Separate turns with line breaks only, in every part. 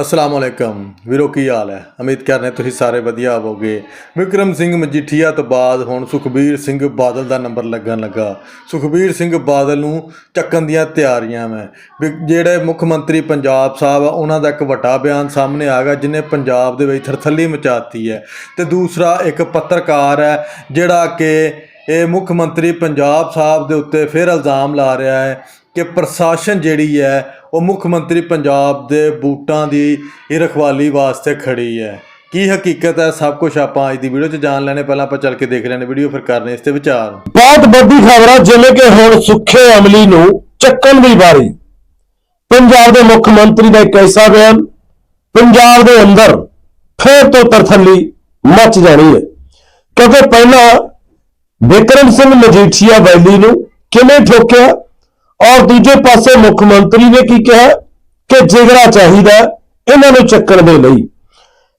ਅਸਲਾਮ ਵਾਲੇਕਮ ਵੀਰੋ, ਕੀ ਹਾਲ ਹੈ? ਉਮੀਦ ਕਰਨੇ ਤੁਸੀਂ ਸਾਰੇ ਵਧੀਆ ਹੋਵੋਗੇ। ਵਿਕਰਮ ਸਿੰਘ ਮਜੀਠੀਆ ਤੋਂ ਬਾਅਦ ਹੁਣ ਸੁਖਬੀਰ ਸਿੰਘ ਬਾਦਲ ਦਾ ਨੰਬਰ ਲੱਗਣ ਲੱਗਾ। ਸੁਖਬੀਰ ਸਿੰਘ ਬਾਦਲ ਨੂੰ ਚੱਕਣ ਦੀਆਂ ਤਿਆਰੀਆਂ ਮੈਂ ਵੀ ਜਿਹੜੇ ਮੁੱਖ ਮੰਤਰੀ ਪੰਜਾਬ ਸਾਹਿਬ ਆ, ਉਹਨਾਂ ਦਾ ਇੱਕ ਵੱਡਾ ਬਿਆਨ ਸਾਹਮਣੇ ਆ ਗਿਆ, ਜਿਨੇ ਪੰਜਾਬ ਦੇ ਵਿੱਚ ਥਰਥੱਲੀ ਮਚਾਤੀ ਹੈ। ਤੇ ਦੂਸਰਾ ਇੱਕ ਪੱਤਰਕਾਰ ਹੈ, ਜਿਹੜਾ ਕਿ ਇਹ ਮੁੱਖ ਮੰਤਰੀ ਪੰਜਾਬ ਸਾਹਿਬ ਦੇ ਉੱਤੇ ਫਿਰ ਇਲਜ਼ਾਮ ਲਾ ਰਿਹਾ ਹੈ ਕਿ ਪ੍ਰਸ਼ਾਸਨ ਜਿਹੜੀ ਹੈ, ਉਹ ਮੁੱਖ ਮੰਤਰੀ ਪੰਜਾਬ ਦੇ ਬੂਟਾਂ ਦੀ ਇਹ ਰਖਵਾਲੀ ਵਾਸਤੇ ਖੜੀ ਹੈ। ਕੀ ਹਕੀਕਤ ਹੈ? ਸਭ ਕੁਝ ਆਪਾਂ ਅੱਜ ਦੀ ਵੀਡੀਓ 'ਚ ਜਾਣ ਲੈਣੇ। ਪਹਿਲਾਂ ਆਪਾਂ ਚੱਲ ਕੇ ਦੇਖ ਲੈਣੇ ਵੀਡੀਓ, ਫਿਰ ਕਰਨੇ ਇਸ ਤੇ ਵਿਚਾਰ।
ਬਹੁਤ ਵੱਡੀ ਖਬਰ ਹੈ ਜਿਵੇਂ ਕਿ ਹੁਣ ਸੁੱਖੇ ਅਮਲੀ ਨੂੰ ਚੱਕਣ ਦੀ ਵਾਰੀ। ਪੰਜਾਬ ਦੇ ਮੁੱਖ ਮੰਤਰੀ ਦਾ ਇੱਕ ਐਸਾ ਬਿਆਨ, ਪੰਜਾਬ ਦੇ ਅੰਦਰ ਫੇਰ ਤੋਂ ਤਰਥੱਲੀ ਮੱਚ ਜਾਣੀ ਹੈ। ਕਿਉਂਕਿ ਪਹਿਲਾਂ ਵਿਕਰਮ ਸਿੰਘ ਮਜੀਠੀਆ ਵੈਲੀ ਨੂੰ ਕਿਵੇਂ ਠੋਕਿਆ? ਔਰ ਦੂਜੇ ਪਾਸੇ ਮੁੱਖ ਮੰਤਰੀ ਨੇ ਕੀ ਕਿਹਾ ਕਿ ਜਿਗਰਾ ਚਾਹੀਦਾ ਇਹਨਾਂ ਨੂੰ ਚੱਕਣ ਦੇ ਲਈ।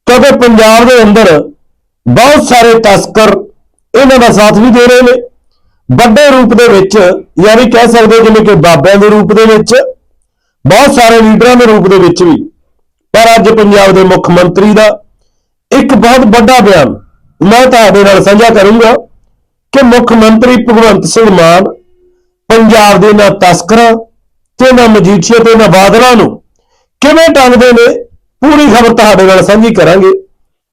ਕਿਉਂਕਿ ਪੰਜਾਬ ਦੇ ਅੰਦਰ ਬਹੁਤ ਸਾਰੇ ਤਸਕਰ ਇਹਨਾਂ ਦਾ ਸਾਥ ਵੀ ਦੇ ਰਹੇ ਨੇ। ਵੱਡੇ ਰੂਪ ਦੇ ਵਿੱਚ ਯਾਨੀ ਕਹਿ ਸਕਦੇ ਜਿਵੇਂ ਕਿ ਬਾਬਿਆਂ ਦੇ ਰੂਪ ਦੇ ਵਿੱਚ, ਬਹੁਤ ਸਾਰੇ ਲੀਡਰਾਂ ਦੇ ਰੂਪ ਦੇ ਵਿੱਚ ਵੀ। ਪਰ ਅੱਜ ਪੰਜਾਬ ਦੇ ਮੁੱਖ ਮੰਤਰੀ ਦਾ ਇੱਕ ਬਹੁਤ ਵੱਡਾ ਬਿਆਨ ਮੈਂ ਤੁਹਾਡੇ ਨਾਲ ਸਾਂਝਾ ਕਰੂੰਗਾ ਕਿ ਮੁੱਖ ਮੰਤਰੀ ਭਗਵੰਤ ਸਿੰਘ ਮਾਨ ਪੰਜਾਬ ਦੇ ਨਾ ਤਸਕਰਾਂ ਤੇ ਨਾ ਮਜੀਠੀਆ ਤੇ ਨਾ ਬਾਦਲਾਂ ਨੂੰ ਕਿਵੇਂ ਟੰਗਦੇ ਨੇ, ਪੂਰੀ ਖਬਰ ਤੁਹਾਡੇ ਨਾਲ ਸਾਂਝੀ ਕਰਾਂਗੇ।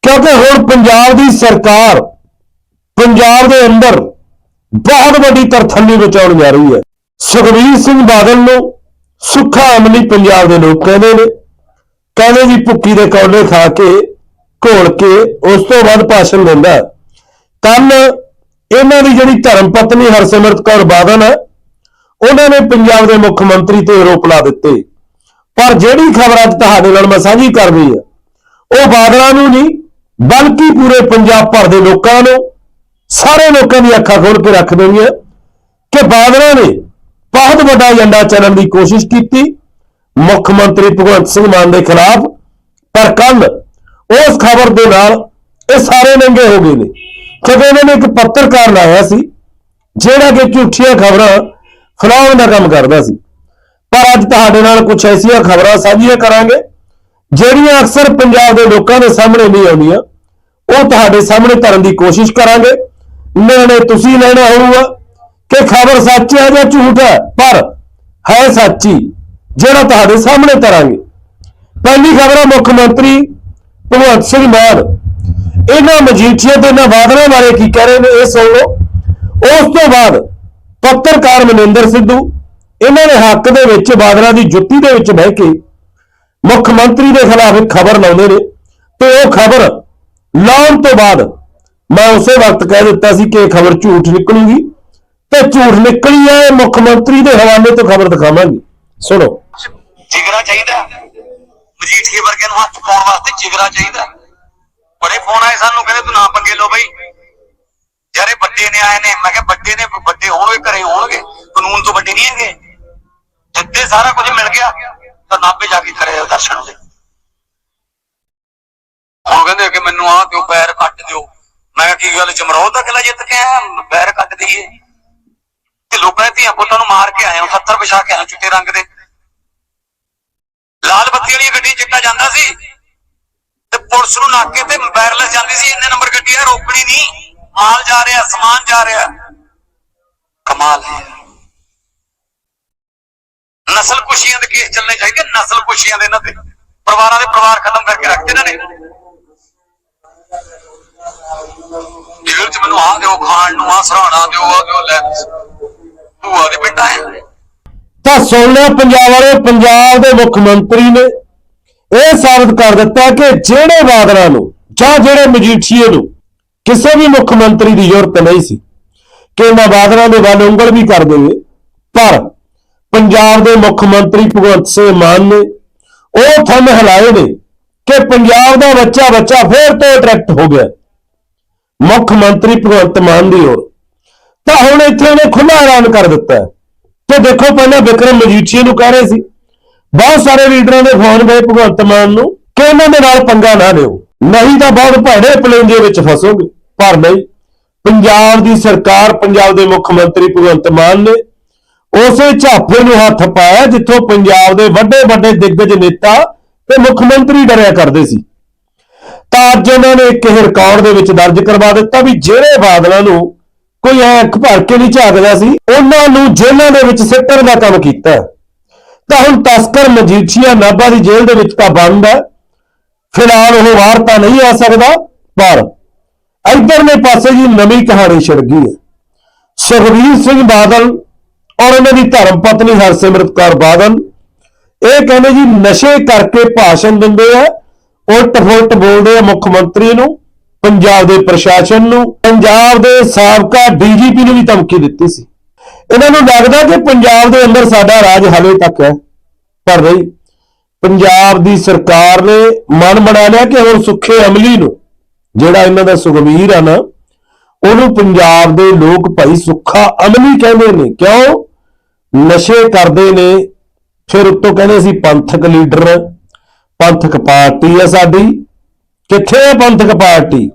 ਕਿਉਂਕਿ ਹੁਣ ਪੰਜਾਬ ਦੀ ਸਰਕਾਰ, ਪੰਜਾਬ ਦੇ ਅੰਦਰ ਬਹੁਤ ਵੱਡੀ ਤਰਥੱਲੀ ਬਚਾਉਣ ਜਾ ਰਹੀ ਹੈ। ਸੁਖਬੀਰ ਸਿੰਘ ਬਾਦਲ ਨੂੰ ਸੁੱਖਾ ਅਮਲੀ ਪੰਜਾਬ ਦੇ ਲੋਕ ਕਹਿੰਦੇ ਨੇ। ਕਹਿੰਦੇ ਜੀ ਭੁੱਕੀ ਦੇ ਕੌਲੇ ਖਾ ਕੇ, ਘੋਲ ਕੇ ਉਸ ਤੋਂ ਬਾਅਦ ਭਾਸ਼ਣ ਦਿੰਦਾ ਕੱਲ ਇਹਨਾਂ ਦੀ ਜਿਹੜੀ ਧਰਮ ਪਤਨੀ ਹਰਸਿਮਰਤ ਕੌਰ ਬਾਦਲ ਹੈ ਉਹਨਾਂ ਨੇ ਪੰਜਾਬ ਦੇ ਮੁੱਖ ਮੰਤਰੀ ਤੇ ਆਰੋਪ ਲਾ ਦਿੱਤੇ। ਪਰ ਜਿਹੜੀ ਖਬਰ ਅੱਜ ਤੁਹਾਡੇ ਨਾਲ ਮੈਂ ਸਾਂਝੀ ਕਰ ਰਹੀ ਹਾਂ ਉਹ ਬਾਦਲਾਂ ਨੂੰ ਨਹੀਂ, ਬਲਕਿ ਪੂਰੇ ਪੰਜਾਬ ਭਰ ਦੇ ਲੋਕਾਂ ਨੂੰ, ਸਾਰੇ ਲੋਕਾਂ ਦੀ ਅੱਖਾਂ ਖੋਲ ਕੇ ਰੱਖ ਦੇਣੀਆਂ ਕਿ ਬਾਦਲਾਂ ਨੇ ਬਹੁਤ ਵੱਡਾ ਏਜੰਡਾ ਚੱਲਣ ਦੀ ਕੋਸ਼ਿਸ਼ ਕੀਤੀ। ਮੁੱਖ ਮੰਤਰੀ ਭਗਵੰਤ ਸਿੰਘ ਮਾਨ ਦੇ ਖਿਲਾਫ ਪਰ ਕੱਲ ਉਸ ਖਬਰ ਦੇ ਨਾਲ ਇਹ ਸਾਰੇ ਨੰਗੇ ਹੋ ਗਏ ਨੇ। ਕਿਉਂਕਿ ਇਹਨਾਂ ਨੇ ਇੱਕ ਪੱਤਰਕਾਰ ਲਾਇਆ ਸੀ, ਜਿਹੜਾ ਕਿ ਝੂਠੀਆਂ ਖਬਰਾਂ ਫੈਲਾਉਣ ਦਾ ਕੰਮ ਕਰਦਾ ਸੀ। ਪਰ ਅੱਜ ਤੁਹਾਡੇ ਨਾਲ ਕੁਝ ਐਸੀਆਂ ਖਬਰਾਂ ਸਾਂਝੀਆਂ ਕਰਾਂਗੇ, ਜਿਹੜੀਆਂ ਅਕਸਰ ਪੰਜਾਬ ਦੇ ਲੋਕਾਂ ਦੇ ਸਾਹਮਣੇ ਨਹੀਂ ਆਉਂਦੀਆਂ। ਉਹ ਤੁਹਾਡੇ ਸਾਹਮਣੇ ਧਰਨ ਦੀ ਕੋਸ਼ਿਸ਼ ਕਰਾਂਗੇ। ਨਿਰਣੇ ਤੁਸੀਂ ਲੈਣਾ ਹੋਊਗਾ ਕਿ ਖਬਰ ਸੱਚ ਹੈ ਜਾਂ ਝੂਠ ਹੈ, ਪਰ ਹੈ ਸੱਚੀ, ਜਿਹੜਾ ਤੁਹਾਡੇ ਸਾਹਮਣੇ ਧਰਾਂਗੇ। ਪਹਿਲੀ ਖਬਰ ਹੈ ਮੁੱਖ ਮੰਤਰੀ ਭਗਵੰਤ ਸਿੰਘ ਮਾਨ। ਇਹਨਾਂ ਮਜੀਠੀਆ ਤੇ ਇਹਨਾਂ ਬਾਦਲਾਂ ਬਾਰੇ ਕੀ ਕਹਿ ਰਹੇ ਨੇ ਇਹ ਸੁਣ ਲਓ। ਉਸ ਤੋਂ ਬਾਅਦ ਪੱਤਰਕਾਰ ਮਨਿੰਦਰ ਸਿੱਧੂ, ਇਹਨਾਂ ਦੇ ਹੱਕ ਦੇ ਵਿੱਚ ਬਾਦਲਾਂ ਦੀ ਜੁੱਤੀ ਦੇ ਵਿੱਚ ਬਹਿ ਕੇ ਮੁੱਖ ਮੰਤਰੀ ਦੇ ਖਿਲਾਫ ਇੱਕ ਖਬਰ ਲਾਉਂਦੇ ਨੇ ਤੇ ਉਹ ਖਬਰ ਲਾਉਣ ਤੋਂ ਬਾਅਦ ਮੈਂ ਉਸੇ ਵਕਤ ਕਹਿ ਦਿੱਤਾ ਸੀ ਕਿ ਇਹ ਖਬਰ ਝੂਠ ਨਿਕਲੂਗੀ ਤੇ ਝੂਠ ਨਿਕਲੀ ਹੈ, ਇਹ ਮੁੱਖ ਮੰਤਰੀ ਦੇ ਹਵਾਲੇ ਤੋਂ ਖਬਰ ਦਿਖਾਵਾਂਗੇ। ਸੁਣੋ।
ਜਿਗਰਾ ਚਾਹੀਦਾ ਹੈ। ਮਜੀਠੀਏ ਵਰਗੇ ਨੂੰ ਹੱਥ ਪਾਉਣ ਵਾਸਤੇ ਜਿਗਰਾ ਚਾਹੀਦਾ ਬੜੇ ਫੋਨ ਆਏ ਸਾਨੂੰ, ਕਹਿੰਦੇ ਤੂੰ ਨਾ ਪੰਗੇ ਲਓ ਬਈ। ਯਾਰੇ ਵੱਡੇ ਨੇ ਆਏ ਨੇ। ਮੈਂ ਕਿਹਾ ਵੱਡੇ ਨੇ, ਵੱਡੇ ਹੋਣਗੇ, ਘਰੇ ਹੋਣਗੇ। ਕਾਨੂੰਨ ਤੋਂ ਵੱਡੇ ਨਹੀਂ ਹੈਗੇ। ਜਿੱਦੇ ਸਾਰਾ ਕੁਝ ਮਿਲ ਗਿਆ, ਤਾਂ ਨਾਭੇ ਜਾ ਕੇ ਕਰੇ ਦਰਸ਼ਨ ਦੇ। ਹੁਣ ਕਹਿੰਦੇ ਕਿ ਮੈਨੂੰ ਆਹ ਦਿਓ, ਪੈਰ ਕੱਟ ਦਿਓ। ਮੈਂ ਕਿਹਾ ਕੀ ਗੱਲ, ਜਮਰੋਹ ਦਾ ਕਿਲਾ ਜਿੱਤ ਕੇ ਆਇਆ, ਪੈਰ ਕੱਟ ਦਈਏ। ਤੇ ਲੋਕਾਂ ਦੇ ਧੀਆਂ ਪੁੱਤਾਂ ਨੂੰ ਮਾਰ ਕੇ ਆਏ ਹਾਂ 70 ਵਿਛਾ ਕੇ ਆਏ ਚਿੱਟੇ ਰੰਗ ਦੇ। ਲਾਲ ਬੱਤੀ ਵਾਲੀ ਗੱਡੀ ਚਿੱਟਾ ਜਾਂਦਾ ਸੀ। ਤੇ ਪੁਲਿਸ ਨੂੰ ਨਾਕੇ ਤੇ ਵਾਇਰਲੈਸ ਜਾਂਦੀ ਸੀ, ਇੰਨੇ ਨੰਬਰ ਗੱਡੀ ਆ ਰੋਕਣੀ ਨਹੀਂ। ਮਾਲ ਜਾ ਰਿਹਾ, ਸਮਾਨ ਜਾ ਰਿਹਾ। ਕਮਾਲ ਹੈ। ਨਸਲ ਕੁਸ਼ੀਆਂ ਦੇ ਕੇਸ ਚੱਲਣੇ ਚਾਹੀਦੇ, ਨਸਲ ਕੁਸ਼ੀਆਂ ਦੇ ਇਹਨਾਂ ਤੇ। ਪਰਿਵਾਰਾਂ ਦੇ ਪਰਿਵਾਰ ਖਤਮ ਕਰਕੇ ਰੱਖਦੇ ਇਹਨਾਂ ਨੇ। ਜੇਲ੍ਹ ਚ ਮੈਨੂੰ ਆਹ ਦਿਓ, ਖਾਣ ਨੂੰ ਆਹ ਸਰਾਣਾ ਦਿਓ, ਆਹ ਦਿਓ, ਲੈ। ਭੂਆ ਦੇ ਪਿੰਡ
ਤਾਂ ਸੁਣ ਲਿਆ ਪੰਜਾਬ ਵਾਲੇ, ਪੰਜਾਬ ਦੇ ਮੁੱਖ ਮੰਤਰੀ ਨੇ ਇਹ ਸਾਬਤ ਕਰ ਦਿੱਤਾ ਕਿ ਜਿਹੜੇ ਬਾਦਲਾਂ ਨੂੰ ਜਾਂ ਜਿਹੜੇ ਮਜੀਠੀਏ ਨੂੰ ਕਿਸੇ ਵੀ ਮੁੱਖ ਮੰਤਰੀ ਦੀ ਜ਼ਰੂਰਤ ਨਹੀਂ ਸੀ ਕਿ ਇਹਨਾਂ ਬਾਦਲਾਂ ਦੇ ਵੱਲ ਉਂਗਲ ਵੀ ਕਰ ਦੇਵੇ। ਪਰ ਪੰਜਾਬ ਦੇ ਮੁੱਖ ਮੰਤਰੀ ਭਗਵੰਤ ਸਿੰਘ ਮਾਨ ਨੇ ਉਹ ਥੰਮ ਹਿਲਾਏ ਨੇ ਕਿ ਪੰਜਾਬ ਦਾ ਬੱਚਾ ਬੱਚਾ ਫੇਰ ਤੋਂ ਅਟਰੈਕਟ ਹੋ ਗਿਆ। ਮੁੱਖ ਮੰਤਰੀ ਭਗਵੰਤ ਮਾਨ ਦੀ ओर ਤਾਂ ਹੁਣ ਇੱਥੇ ਉਹਨੇ ਖੁੱਲ੍ਹਾ ਐਲਾਨ ਕਰ ਦਿੱਤਾ। ਕਿ ਦੇਖੋ ਪਹਿਲਾਂ ਵਿਕਰਮ ਮਜੀਠੀਆ ਨੂੰ ਕਹਿ ਰਹੇ ਸੀ, ਬਹੁਤ ਸਾਰੇ ਲੀਡਰਾਂ ਦੇ ਫੋਨ ਗਏ ਭਗਵੰਤ ਮਾਨ ਨੂੰ ਕਿ ਇਹਨਾਂ ਦੇ ਨਾਲ ਪੰਗਾ ਨਾ ਲਿਓ। ਨਹੀਂ ਤਾਂ ਬਹੁਤ ਭੈੜੇ ਪਲੇਨ ਦੇ ਵਿੱਚ ਫਸੋਗੇ, ਪਰ ਨਹੀਂ। ਪੰਜਾਬ ਦੀ ਸਰਕਾਰ, ਪੰਜਾਬ ਦੇ ਮੁੱਖ ਮੰਤਰੀ ਭਗਵੰਤ ਮਾਨ ਨੇ ਉਸੇ ਝਾਫੇ ਨੂੰ ਹੱਥ ਪਾਇਆ ਜਿੱਥੋਂ ਪੰਜਾਬ ਦੇ ਵੱਡੇ ਵੱਡੇ ਦਿੱਗਜ ਨੇਤਾ ਤੇ ਮੁੱਖ ਮੰਤਰੀ ਡਰਿਆ ਕਰਦੇ ਸੀ। ਤਾਂ ਅੱਜ ਉਹਨਾਂ ਨੇ ਇੱਕ ਇਹ ਰਿਕਾਰਡ ਦੇ ਵਿੱਚ ਦਰਜ ਕਰਵਾ ਦਿੱਤਾ ਵੀ ਜਿਹੜੇ ਬਾਦਲਾਂ ਨੂੰ ਕੋਈ ਐਂ ਅੱਖ ਭਰ ਕੇ ਨਹੀਂ ਝਾਕਦਾ ਸੀ, ਉਹਨਾਂ ਨੂੰ ਜੇਲ੍ਹਾਂ ਦੇ ਵਿੱਚ ਸਿੱਟਣ ਦਾ ਕੰਮ ਕੀਤਾ। ਤਾਂ ਹੁਣ ਤਸਕਰ ਮਜੀਠੀਆ ਨਾਭਾ ਦੀ ਜੇਲ੍ਹ ਦੇ ਵਿੱਚ ਤਾਂ ਬੰਦ ਹੈ। ਫਿਲਹਾਲ ਉਹ ਬਾਹਰ ਤਾਂ ਨਹੀਂ ਆ ਸਕਦਾ, ਪਰ ਇਧਰਲੇ ਪਾਸੇ ਜੀ ਨਵੀਂ ਕਹਾਣੀ ਛਿੜ ਗਈ ਹੈ। ਸੁਖਬੀਰ ਸਿੰਘ ਬਾਦਲ ਔਰ ਉਹਨਾਂ ਦੀ ਧਰਮ ਪਤਨੀ ਹਰਸਿਮਰਤ ਕੌਰ ਬਾਦਲ, ਇਹ ਕਹਿੰਦੇ ਜੀ ਨਸ਼ੇ ਕਰਕੇ ਭਾਸ਼ਣ ਦਿੰਦੇ ਆ, ਉਲਟ ਫੁਲਟ ਬੋਲਦੇ ਆ ਮੁੱਖ ਮੰਤਰੀ ਨੂੰ, ਪੰਜਾਬ ਦੇ ਪ੍ਰਸ਼ਾਸਨ ਨੂੰ, ਪੰਜਾਬ ਦੇ ਸਾਬਕਾ ਡੀਜੀਪੀ ਨੂੰ ਵੀ ਧਮਕੀ ਦਿੱਤੀ ਸੀ। ਇਹਨਾਂ ਨੂੰ ਲੱਗਦਾ ਕਿ ਪੰਜਾਬ ਦੇ ਅੰਦਰ ਸਾਡਾ ਰਾਜ ਹਲੇ ਤੱਕ ਹੈ, ਪਰ ਨਹੀਂ। ਪੰਜਾਬ ਦੀ ਸਰਕਾਰ ਨੇ ਮਨ ਬਣਾ ਲਿਆ ਕਿ ਹੁਣ ਸੁੱਖੇ ਅਮਲੀ ਨੂੰ, ਜਿਹੜਾ ਇਹਨਾਂ ਦਾ ਸੁਖਬੀਰ ਆ ਨਾ, ਉਹਨੂੰ ਪੰਜਾਬ ਦੇ ਲੋਕ ਭਾਈ ਸੁੱਖਾ ਅਮਲੀ ਕਹਿੰਦੇ ਨੇ। ਕਿਉਂ? ਨਸ਼ੇ ਕਰਦੇ ਨੇ। ਫਿਰ ਉੱਤੋਂ ਕਹਿੰਦੇ ਅਸੀਂ ਪੰਥਕ ਲੀਡਰ, ਪੰਥਕ ਪਾਰਟੀ ਆ ਸਾਡੀ। ਕਿੱਥੇ ਹੈ ਪੰਥਕ ਪਾਰਟੀ?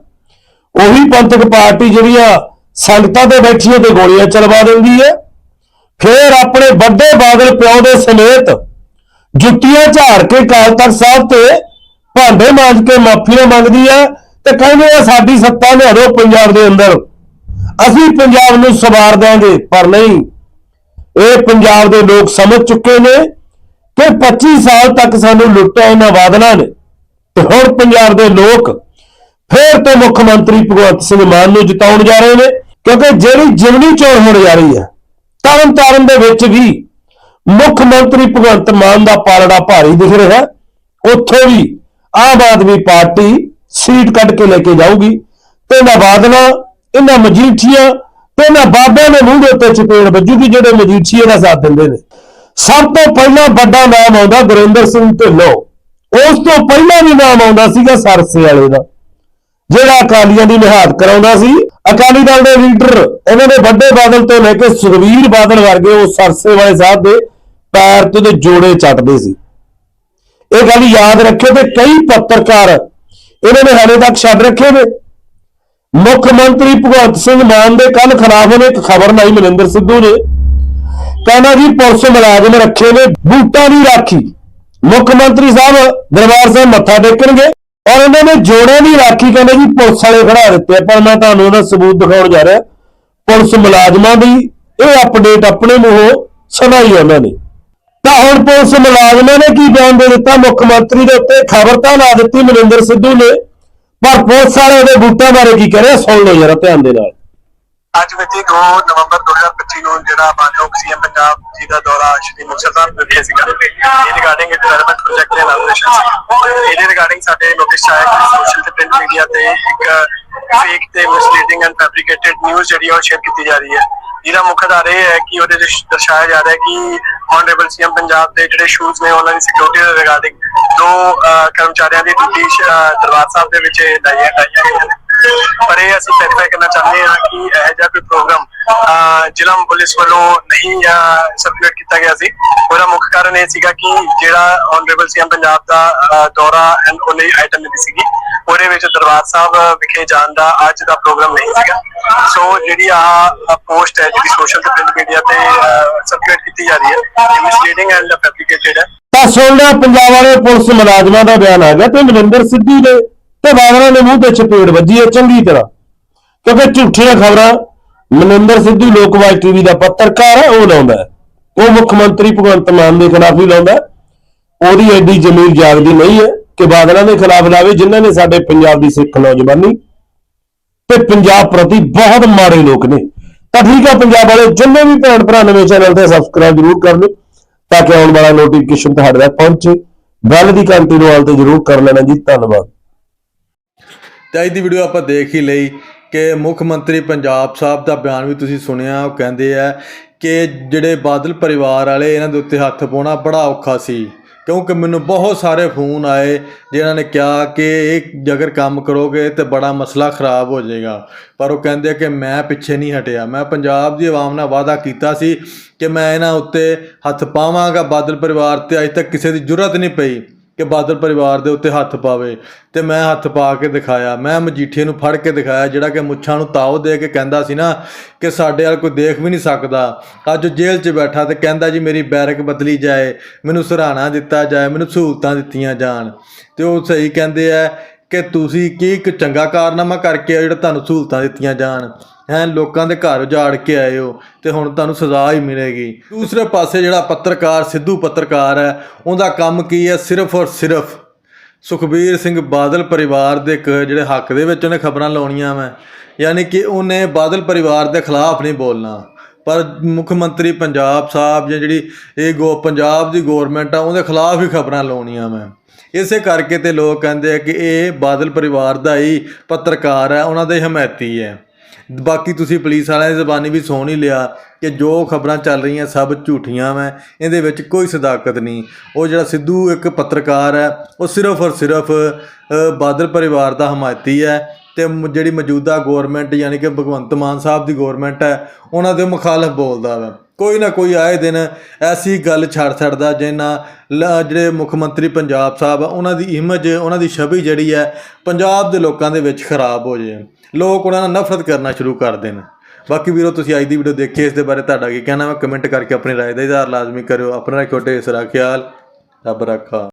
ਉਹੀ ਪੰਥਕ ਪਾਰਟੀ ਜਿਹੜੀਆਂ ਸੰਗਤਾਂ ਤੇ ਬੈਠੀਆਂ ਤੇ ਗੋਲੀਆਂ ਚਲਵਾ ਦਿੰਦੀ ਹੈ। ਫਿਰ ਆਪਣੇ ਵੱਡੇ ਬਾਦਲ ਪਿਓ ਦੇ ਸਮੇਤ ਜੁੱਤੀਆਂ ਝਾੜ ਕੇ ਕਾਲ ਤਖਤ ਸਾਹਿਬ ਤੇ ਭਾਂਡੇ ਮਾਂਜ ਕੇ ਮਾਫੀਆਂ ਮੰਗਦੀ ਹੈ ਤੇ ਕਹਿੰਦੇ ਆ, ਸਾਡੀ ਸੱਤਾ ਲਿਆ ਪੰਜਾਬ ਦੇ ਅੰਦਰ। ਅਸੀਂ ਪੰਜਾਬ ਨੂੰ ਸਵਾਰ ਦਿਆਂਗੇ, ਪਰ ਨਹੀਂ। ਇਹ ਪੰਜਾਬ ਦੇ ਲੋਕ ਸਮਝ ਚੁੱਕੇ ਨੇ ਕਿ 25 ਸਾਲ ਤੱਕ ਸਾਨੂੰ ਲੁੱਟਿਆ ਇਹਨਾਂ ਵਾਦਲਾਂ ਨੇ। ਤੇ ਹੁਣ ਪੰਜਾਬ ਦੇ ਲੋਕ ਫੇਰ ਤੋਂ ਮੁੱਖ ਮੰਤਰੀ ਭਗਵੰਤ ਸਿੰਘ ਮਾਨ ਨੂੰ ਜਿਤਾਉਣ ਜਾ ਰਹੇ ਨੇ, ਕਿਉਂਕਿ ਜਿਹੜੀ ਜਿਮਨੀ ਚੋਣ ਹੋਣ ਜਾ ਰਹੀ ਹੈ, ਤਰਨ ਤਾਰਨ ਦੇ ਵਿੱਚ ਵੀ ਮੁੱਖ ਮੰਤਰੀ ਭਗਵੰਤ ਮਾਨ ਦਾ ਪਾਲੜਾ ਭਾਰੀ ਦਿਖ ਰਿਹਾ ਉੱਥੋਂ ਵੀ ਆਮ ਆਦਮੀ ਪਾਰਟੀ ਸੀਟ ਕੱਢ ਕੇ ਲੈ ਕੇ ਜਾਊਗੀ। ਤੇ ਇਹਨਾਂ ਬਾਦਲਾਂ, ਇਹਨਾਂ ਮਜੀਠੀਆਂ ਤੇ ਇਹਨਾਂ ਬਾਬਿਆਂ ਦੇ ਮੂੰਹ ਦੇ ਉੱਤੇ ਚਪੇੜ ਵੱਜੂਗੀ ਜਿਹੜੇ ਮਜੀਠੀਏ ਦਾ ਸਾਥ ਦਿੰਦੇ ਨੇ। ਸਭ ਤੋਂ ਪਹਿਲਾਂ ਵੱਡਾ ਨਾਮ ਆਉਂਦਾ ਗੁਰਿੰਦਰ ਸਿੰਘ ਢਿੱਲੋਂ। ਉਸ ਤੋਂ ਪਹਿਲਾਂ ਵੀ ਨਾਮ ਆਉਂਦਾ ਸੀਗਾ ਸਰਸੇ ਵਾਲੇ ਦਾ। ਜਿਹੜਾ ਅਕਾਲੀਆਂ ਦੀ ਨਿਹਾਦ ਕਰਾਉਂਦਾ ਸੀ। ਅਕਾਲੀ ਦਲ ਦੇ ਲੀਡਰ, ਇਹਨਾਂ ਦੇ ਵੱਡੇ ਬਾਦਲ ਤੋਂ ਲੈ ਕੇ ਸੁਖਵੀਰ ਬਾਦਲ ਵਰਗੇ ਉਹ ਸਰਸੇ ਵਾਲੇ ਸਾਹਿਬ ਦੇ ਪੈਰ ਤੇ ਉਹਦੇ ਜੋੜੇ ਚੱਟਦੇ ਸੀ। ਇਹ ਗੱਲ ਯਾਦ ਰੱਖਿਓ ਤੇ ਕਈ ਪੱਤਰਕਾਰ ਇਹਨਾਂ ਨੇ ਹਾਲੇ ਤੱਕ ਛੱਡ ਰੱਖੇ ਨੇ। ਮੁੱਖ ਮੰਤਰੀ ਭਗਵੰਤ ਸਿੰਘ ਮਾਨ ਦੇ ਕੱਲ ਖਿਲਾਫ ਉਹਨੇ ਇੱਕ ਖਬਰ ਲਾਈ, ਮਨਿੰਦਰ ਸਿੱਧੂ ਨੇ। ਕਹਿੰਦਾ ਜੀ, ਪੁਲਿਸ ਮੁਲਾਜ਼ਮ ਰੱਖੇ ਨੇ, ਬੂਟਾਂ ਦੀ ਰਾਖੀ। ਮੁੱਖ ਮੰਤਰੀ ਸਾਹਿਬ ਦਰਬਾਰ ਸਾਹਿਬ ਮੱਥਾ ਟੇਕਣਗੇ ਔਰ ਇਹਨਾਂ ਨੇ ਜੋੜਿਆਂ ਦੀ ਰਾਖੀ ਕਹਿੰਦੇ ਜੀ, ਪੁਲਿਸ ਵਾਲੇ ਖੜਾ ਦਿੱਤੇ। ਪਰ ਮੈਂ ਤੁਹਾਨੂੰ ਉਹਦਾ ਸਬੂਤ ਦਿਖਾਉਣ ਜਾ ਰਿਹਾ। ਪੁਲਿਸ ਮੁਲਾਜ਼ਮਾਂ ਦੀ ਇਹ ਅਪਡੇਟ ਆਪਣੇ ਮੂੰਹੋਂ ਸੁਣਾਈ ਉਹਨਾਂ ਨੇ। ਤਾਂ ਹੁਣ ਪੁਲਿਸ ਮੁਲਾਜ਼ਮਾਂ ਨੇ ਕੀ ਬਿਆਨ ਦੇ ਦਿੱਤਾ? ਮੁੱਖ ਮੰਤਰੀ ਦੇ ਉੱਤੇ ਖਬਰ ਤਾਂ ਲਾ ਦਿੱਤੀ, ਮਨਿੰਦਰ ਸਿੱਧੂ ਨੇ। ਪਰ ਪੁਲਿਸ ਵਾਲੇ ਉਹਦੇ ਬੂਟਾਂ ਬਾਰੇ ਕੀ ਕਹਿ ਸੁਣ ਲਓ ਜਰਾ ਧਿਆਨ ਦੇ ਨਾਲ।
ਅੱਜ ਮਿਤੀ 2 ਨਵੰਬਰ 2025 ਨੂੰ ਜਿਹੜਾ ਮਾਨਯੋਗ ਸੀਐਮ ਪੰਜਾਬ ਜੀ ਦਾ ਦੌਰਾ ਸ਼੍ਰੀ ਮੁਕਤਸਰ ਸਾਹਿਬ ਵਿਖੇ ਸੀਗਾ ਇਹ ਰਿਗਾਰਡਿੰਗ ਡਿਵੈਲਪਮੈਂਟ ਪ੍ਰੋਜੈਕਟ ਦੇ ਇਨੋਗ੍ਰੇਸ਼ਨ ਇਹਦੇ ਰਿਗਾਰਡਿੰਗ ਸਾਡੇ ਨੋਟਿਸ ਆਇਆ ਸੋਸ਼ਲ ਤੇ ਪ੍ਰਿੰਟ ਮੀਡੀਆ ਤੇ ਇੱਕ ਫੇਕ ਤੇ ਮਿਸਲੀਡਿੰਗ ਐਂਡ ਫੈਬਰੀਕੇਟਡ ਨਿਊਜ਼ ਜਿਹੜੀ ਉਹ ਸ਼ੇਅਰ ਕੀਤੀ ਜਾ ਰਹੀ ਹੈ। ਜਿਹਦਾ ਮੁੱਖ ਆਧਾਰ ਇਹ ਹੈ ਕਿ ਉਹਦੇ ਵਿੱਚ ਦਰਸਾਇਆ ਜਾ ਰਿਹਾ ਹੈ ਕਿ ਆਨਰੇਬਲ ਸੀਐਮ ਪੰਜਾਬ ਦੇ ਜਿਹੜੇ ਸ਼ੂਜ਼ ਨੇ ਉਹਨਾਂ ਦੀ ਸਿਕਿਉਰਿਟੀ ਦੇ ਰਿਗਾਰਡਿੰਗ ਦੋ ਅਹ, ਕਰਮਚਾਰੀਆਂ ਦੀ ਡਿਊਟੀ ਦਰਬਾਰ ਸਾਹਿਬ ਦੇ ਵਿੱਚ ਲਾਈਆਂ ਲਾਈਆਂ ਗਈਆਂ ਨੇ। ਪਰ ਇਹ ਅਸੀਂ ਵੈਰੀਫਾਈ ਕਰਨਾ ਚਾਹੁੰਦੇ ਹਾਂ ਕਿ ਇਹ ਜਿਹਾ ਕੋਈ ਪ੍ਰੋਗਰਾਮ ਜ਼ਿਲ੍ਹਾ ਪੁਲਿਸ ਵੱਲੋਂ ਨਹੀਂ ਸਰਕੂਲੇਟ ਕੀਤਾ ਗਿਆ ਸੀ। ਉਹਦਾ ਮੁੱਖ ਕਾਰਨ ਇਹ ਸੀਗਾ ਕਿ ਜਿਹੜਾ ਆਨਰੇਬਲ ਸੀਐਮ ਪੰਜਾਬ ਦਾ ਦੌਰਾ ਐਂਡ ਉਹਨੇ ਆਈਟਮ ਨਹੀਂ ਸੀਗੀ, ਉਹਦੇ ਵਿੱਚ ਦਰਬਾਰ ਸਾਹਿਬ ਵਿਖੇ ਜਾਣ ਦਾ ਅੱਜ ਦਾ ਪ੍ਰੋਗਰਾਮ ਨਹੀਂ ਸੀਗਾ। ਸੋ ਜਿਹੜੀ ਆ ਪੋਸਟ ਹੈ, ਜਿਹੜੀ ਸੋਸ਼ਲ ਤੇ ਪ੍ਰਿੰਟ ਮੀਡੀਆ ਤੇ ਸਰਕੂਲੇਟ ਕੀਤੀ ਜਾ ਰਹੀ ਹੈ, ਇਹ ਮਿਸਲੀਡਿੰਗ ਐਂਡ ਫੈਬਰੀਕੇਟਡ ਹੈ।
ਤਾਂ ਸੁਣ ਪੰਜਾਬ ਵਾਲੇ ਪੁਲਿਸ ਮੁਲਾਜ਼ਮਾਂ ਦਾ ਬਿਆਨ ਆ ਗਿਆ ਤੇ ਮਨਿੰਦਰ ਸਿੱਧੂ ਦੇ ਤੇ ਬਾਦਲਾਂ ਦੇ ਮੂੰਹ ਤੇ ਚਪੇੜ ਵੱਜੀ ਹੈ ਚੰਗੀ ਤਰ੍ਹਾਂ। ਕਿਉਂਕਿ ਝੂਠੀਆਂ ਖਬਰਾਂ, ਮਨਿੰਦਰ ਸਿੱਧੂ ਲੋਕਵਾਜ ਟੀਵੀ ਦਾ ਪੱਤਰਕਾਰ ਹੈ, ਉਹ ਲਾਉਂਦਾ ਉਹ ਮੁੱਖ ਮੰਤਰੀ ਭਗਵੰਤ ਮਾਨ ਦੇ ਖਿਲਾਫ ਹੀ ਲਾਉਂਦਾ ਉਹਦੀ ਐਡੀ ਜ਼ਮੀਰ ਜਾਗਦੀ ਨਹੀਂ ਹੈ ਕਿ ਬਾਦਲਾਂ ਦੇ ਖਿਲਾਫ ਲਾਵੇ, ਜਿਨ੍ਹਾਂ ਨੇ ਸਾਡੇ ਪੰਜਾਬ ਦੀ ਸਿੱਖ ਨੌਜਵਾਨੀ ਤੇ ਪੰਜਾਬ ਪ੍ਰਤੀ ਬਹੁਤ ਮਾੜੇ ਲੋਕ ਨੇ। ਤਾਂ ਠੀਕ ਹੈ, ਪੰਜਾਬ ਵਾਲੇ ਜਿੰਨੇ ਵੀ ਭੈਣ ਭਰਾ ਨਵੇਂ ਚੈਨਲ ਤੇ ਸਬਸਕ੍ਰਾਈਬ ਜ਼ਰੂਰ ਕਰ ਲਿਓ, ਤਾਂ ਕਿ ਆਉਣ ਵਾਲਾ ਨੋਟੀਫਿਕੇਸ਼ਨ ਤੁਹਾਡੇ ਤੱਕ ਪਹੁੰਚੇ। ਬੈਲ ਦੀ ਘੰਟੀ ਨੂੰ ਆਲ ਤੇ ਜ਼ਰੂਰ ਕਰ ਲੈਣਾ ਜੀ, ਧੰਨਵਾਦ।
ਤੇ ਅੱਜ ਦੀ ਵੀਡੀਓ ਆਪਾਂ ਦੇਖ ਹੀ ਲਈ ਕਿ ਮੁੱਖ ਮੰਤਰੀ ਪੰਜਾਬ ਸਾਹਿਬ ਦਾ ਬਿਆਨ ਵੀ ਤੁਸੀਂ ਸੁਣਿਆ, ਉਹ ਕਹਿੰਦੇ ਆ ਕਿ ਜਿਹੜੇ ਬਾਦਲ ਪਰਿਵਾਰ ਵਾਲੇ ਇਹਨਾਂ ਦੇ ਉੱਤੇ ਹੱਥ ਪਾਉਣਾ ਬੜਾ ਔਖਾ ਸੀ, ਕਿਉਂਕਿ ਮੈਨੂੰ ਬਹੁਤ ਸਾਰੇ ਫੋਨ ਆਏ ਜਿਨ੍ਹਾਂ ਨੇ ਕਿਹਾ ਕਿ ਇਹ ਜੇਕਰ ਕੰਮ ਕਰੋਗੇ ਤੇ ਬੜਾ ਮਸਲਾ ਖਰਾਬ ਹੋ ਜਾਏਗਾ। ਪਰ ਉਹ ਕਹਿੰਦੇ ਕਿ ਮੈਂ ਪਿੱਛੇ ਨਹੀਂ ਹਟਿਆ, ਮੈਂ ਪੰਜਾਬ ਦੀ ਆਵਾਮ ਨਾਲ ਵਾਅਦਾ ਕੀਤਾ ਸੀ ਕਿ ਮੈਂ ਇਹਨਾਂ ਉੱਤੇ ਹੱਥ ਪਾਵਾਂਗਾ, ਬਾਦਲ ਪਰਿਵਾਰ ਤੇ ਅਜੇ ਤੱਕ ਕਿਸੇ ਦੀ ਜ਼ਰੂਰਤ ਨਹੀਂ ਪਈ। ਕਿ ਬਾਦਲ ਪਰਿਵਾਰ ਦੇ ਉੱਤੇ ਹੱਥ ਪਾਵੇ ਤੇ ਮੈਂ ਹੱਥ ਪਾ ਕੇ ਦਿਖਾਇਆ, ਮੈਂ ਮਜੀਠੀਏ ਨੂੰ ਫੜ ਕੇ ਦਿਖਾਇਆ, ਜਿਹੜਾ ਕਿ ਮੁੱਛਾਂ ਨੂੰ ਤਾਓ ਦੇ ਕੇ ਕਹਿੰਦਾ ਸੀ ਨਾ ਕਿ ਸਾਡੇ ਵੱਲ ਕੋਈ ਦੇਖ ਵੀ ਨਹੀਂ ਸਕਦਾ। ਅੱਜ ਜੇਲ੍ਹ 'ਚ ਬੈਠਾ ਤੇ ਕਹਿੰਦਾ ਜੀ, ਮੇਰੀ ਬੈਰਕ ਬਦਲੀ ਜਾਏ, ਮੈਨੂੰ ਸਰਾਣਾ ਦਿੱਤਾ ਜਾਏ, ਮੈਨੂੰ ਸਹੂਲਤਾਂ ਦਿੱਤੀਆਂ ਜਾਣ। ਤੇ ਉਹ ਸਹੀ ਕਹਿੰਦੇ ਆ ਕਿ ਤੁਸੀਂ ਕੀ ਇੱਕ ਚੰਗਾ ਕਾਰਨਾਮਾ ਕਰਕੇ ਆਏ ਜਿਹੜਾ ਤੁਹਾਨੂੰ ਸਹੂਲਤਾਂ ਦਿੱਤੀਆਂ ਜਾਣ। ਹੈ, ਲੋਕਾਂ ਦੇ ਘਰ ਉਜਾੜ ਕੇ ਆਏ ਹੋ ਤੇ ਹੁਣ ਤੁਹਾਨੂੰ ਸਜ਼ਾ ਹੀ ਮਿਲੇਗੀ। ਦੂਸਰੇ ਪਾਸੇ ਜਿਹੜਾ ਪੱਤਰਕਾਰ, ਸਿੱਧੂ ਪੱਤਰਕਾਰ ਹੈ, ਉਹਦਾ ਕੰਮ ਕੀ ਹੈ? ਸਿਰਫ ਔਰ ਸਿਰਫ ਸੁਖਬੀਰ ਸਿੰਘ ਬਾਦਲ ਪਰਿਵਾਰ ਦੇ ਇੱਕ ਜਿਹੜੇ ਹੱਕ ਦੇ ਵਿੱਚ ਉਹਨੇ ਖਬਰਾਂ ਲਾਉਣੀਆਂ ਮੈਂ ਯਾਨੀ ਕਿ ਉਹਨੇ ਬਾਦਲ ਪਰਿਵਾਰ ਦੇ ਖਿਲਾਫ ਨਹੀਂ ਬੋਲਣਾ। ਪਰ ਮੁੱਖ ਮੰਤਰੀ ਪੰਜਾਬ ਸਾਹਿਬ ਜਾਂ ਜਿਹੜੀ ਇਹ ਗੋ, ਪੰਜਾਬ ਦੀ ਗਵਰਨਮੈਂਟ ਆ, ਉਹਦੇ ਖਿਲਾਫ ਹੀ ਖਬਰਾਂ ਲਾਉਣੀਆਂ ਮੈਂ ਇਸੇ ਕਰਕੇ ਤੇ ਲੋਕ ਕਹਿੰਦੇ ਆ ਕਿ ਇਹ ਬਾਦਲ ਪਰਿਵਾਰ ਦਾ ਹੀ ਪੱਤਰਕਾਰ ਹੈ, ਉਹਨਾਂ ਦੇ ਹਮਾਇਤੀ ਹੈ। ਬਾਕੀ ਤੁਸੀਂ ਪੁਲਿਸ ਵਾਲਿਆਂ ਦੀ ਜ਼ਬਾਨੀ ਵੀ ਸੁਣ ਹੀ ਲਿਆ ਕਿ ਜੋ ਖਬਰਾਂ ਚੱਲ ਰਹੀਆਂ ਸਭ ਝੂਠੀਆਂ ਮੈਂ ਇਹਦੇ ਵਿੱਚ ਕੋਈ ਸਦਾਕਤ ਨਹੀਂ। ਉਹ ਜਿਹੜਾ ਸਿੱਧੂ ਇੱਕ ਪੱਤਰਕਾਰ ਹੈ, ਉਹ ਸਿਰਫ ਔਰ ਸਿਰਫ ਬਾਦਲ ਪਰਿਵਾਰ ਦਾ ਹਮਾਇਤੀ ਹੈ ਤੇ ਮ- ਜਿਹੜੀ ਮੌਜੂਦਾ ਗਵਰਨਮੈਂਟ ਯਾਨੀ ਕਿ ਭਗਵੰਤ ਮਾਨ ਸਾਹਿਬ ਦੀ ਗਵਰਨਮੈਂਟ ਹੈ, ਉਹਨਾਂ ਦੇ ਮੁਖਾਲਫ ਬੋਲਦਾ ਵਾ। ਕੋਈ ਨਾ ਕੋਈ ਆਏ ਦਿਨ ਐਸੀ ਗੱਲ ਛੱਡ ਛੱਡਦਾ ਜਿੰਨਾ ਜਿਹੜੇ ਮੁੱਖ ਮੰਤਰੀ ਪੰਜਾਬ ਸਾਹਿਬ ਆ, ਉਹਨਾਂ ਦੀ ਇਮੇਜ ਉਹਨਾਂ ਦੀ ਛਵੀ ਜਿਹੜੀ ਹੈ, ਪੰਜਾਬ ਦੇ ਲੋਕਾਂ ਦੇ ਵਿੱਚ ਖਰਾਬ ਹੋ ਜੇ। ਲੋਕ ਉਹਨਾਂ ਨਾਲ ਨਫ਼ਰਤ ਕਰਨਾ ਸ਼ੁਰੂ ਕਰ ਦੇਣ। ਬਾਕੀ ਵੀਰੋ, ਤੁਸੀਂ ਅੱਜ ਦੀ ਵੀਡੀਓ ਦੇਖੀ, ਇਸ ਦੇ ਬਾਰੇ ਤੁਹਾਡਾ ਕੀ ਕਹਿਣਾ ਮੈਂ ਕਮੈਂਟ ਕਰਕੇ ਆਪਣੀ ਰਾਏ ਦਾ ਇਜ਼ਹਾਰ ਲਾਜ਼ਮੀ ਕਰਿਓ। ਆਪਣਾ ਰੱਖਿਓ ਢੇਰ ਖਿਆਲ। ਰੱਬ ਰੱਖਾ।